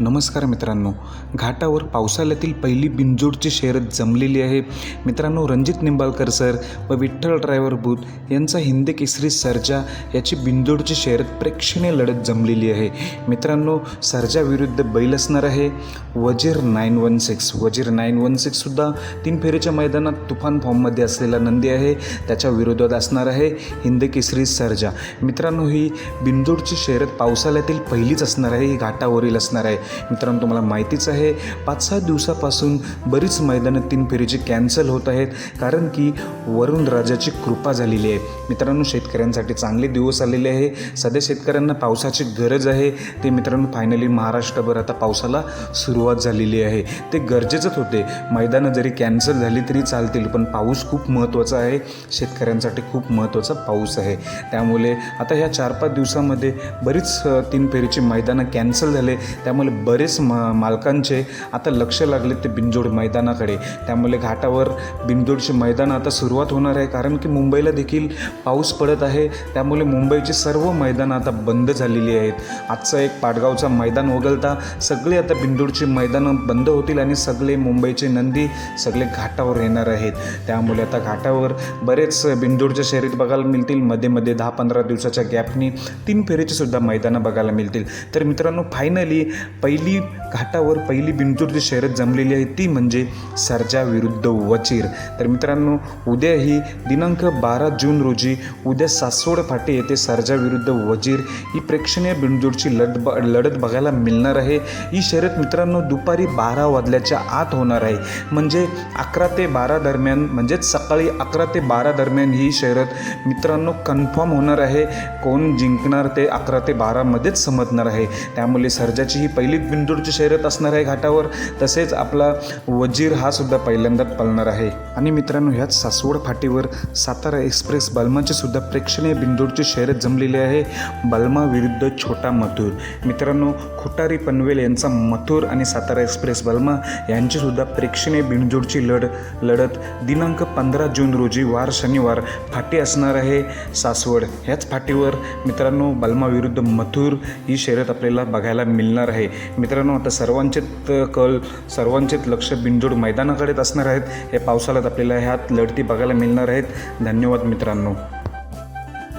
नमस्कार मित्रांनो. घाटावर पावसाळ्यातील पहिली बिनजोडची शर्यत जमलेली आहे. मित्रांनो रणजित निंबाळकर सर व विठ्ठल ड्रायव्हर बूथ यांचा हिंद केसरी सर्जा याची बिनजोडची शर्यत प्रेक्षणीय लढत जमलेली आहे. मित्रांनो सर्जा विरुद्ध बैल असणार आहे. Wazir nine one six. Wazir nine one सिक्ससुद्धा तीन फेरीच्या मैदानात तुफान फॉर्ममध्ये असलेला नंदी आहे. त्याच्या विरोधात असणार आहे हिंद केसरी सर्जा. मित्रांनो ही बिनजोडची शर्यत पावसाळ्यातील पहिलीच असणार आहे. ही घाटावरील असणार आहे. मित्रांनो तुम्हाला माहितीच आहे पाच सहा दिवसापासून बरीच मैदानं तीन फेरीची कॅन्सल होत आहेत कारण की वरुण राजाची कृपा झालेली आहे. मित्रांनो शेतकऱ्यांसाठी चांगले दिवस आलेले आहे. सध्या शेतकऱ्यांना पावसाची गरज आहे. ते मित्रांनो फायनली महाराष्ट्रभर आता पावसाला सुरुवात झालेली आहे. ते गरजेचंच होते. मैदानं जरी कॅन्सल झाली तरी चालतील पण पाऊस खूप महत्त्वाचा आहे. शेतकऱ्यांसाठी खूप महत्त्वाचा पाऊस आहे. त्यामुळे आता ह्या चार पाच दिवसामध्ये बरीच तीन फेरीची मैदानं कॅन्सल झाले. त्यामुळे बरेच मा मालकांचे आता लक्ष लागले ते बिनजोड मैदानाकडे. त्यामुळे घाटावर बिनजोडची मैदान आता सुरुवात होणार आहे. कारण की मुंबईला देखील पाऊस पडत आहे. त्यामुळे मुंबईची सर्व मैदानं आता बंद झालेली आहेत. आजचं एक पाटगावचा मैदान वगळता सगळे आता बिनजोडची मैदानं बंद होतील आणि सगळे मुंबईचे नंदी सगळे घाटावर येणार आहेत. त्यामुळे आता घाटावर बरेच बिनजोडच्या शर्यत बघायला मिळतील. मध्ये मध्ये दहा पंधरा दिवसाच्या गॅपनी तीन फेरीचे सुद्धा मैदानं बघायला मिळतील. तर मित्रांनो फायनली पहिली घाटावर पहिली बिनजोडची शर्यत जमलेली आहे. ती म्हणजे सर्जा विरुद्ध वचीर तर मित्रांनो उद्या ही दिनांक बारा जून रोजी उद्या सासवड फाटे येथे सर्जा विरुद्ध वजीर ही प्रेक्षणीय बिनजोडची लढ ब लढत बघायला मिळणार आहे. ही शर्यत मित्रांनो दुपारी बारा वाजल्याच्या आत होणार आहे. म्हणजे अकरा ते बारा दरम्यान म्हणजेच सकाळी अकरा ते बारा दरम्यान ही शर्यत मित्रांनो कन्फर्म होणार आहे. कोण जिंकणार ते अकरा ते बारामध्येच समजणार आहे. त्यामुळे सर्जाची ही पहिली बिनजोडची शर्यत असणार आहे घाटावर तसेच आपला वजीर हा सुद्धा पहिल्यांदाच पळणार आहे. आणि मित्रांनो ह्याच सासवड फाटीवर सातारा एक्सप्रेस बल्माची सुद्धा प्रेक्षणीय बिंदूरची शर्यत जमलेली आहे. बल्मा विरुद्ध छोटा मथुर. मित्रांनो खुटारी पनवेल यांचा मथुर आणि सातारा एक्सप्रेस बल्मा यांची सुद्धा प्रेक्षणीय बिंदूरची लढ लढत दिनांक पंधरा जून रोजी वार शनिवार फाटी असणार आहे सासवड. ह्याच फाटीवर मित्रांनो बल्मा विरुद्ध मथुर ही शर्यत आपल्याला बघायला मिळणार आहे. मित्रांनो आता सर्वांचेच कल सर्वांचेत लक्ष बिनजोड मैदानाकडेच असणार आहेत. हे पावसाळ्यात आपल्याला ह्यात लढती बघायला मिळणार आहेत. धन्यवाद मित्रांनो.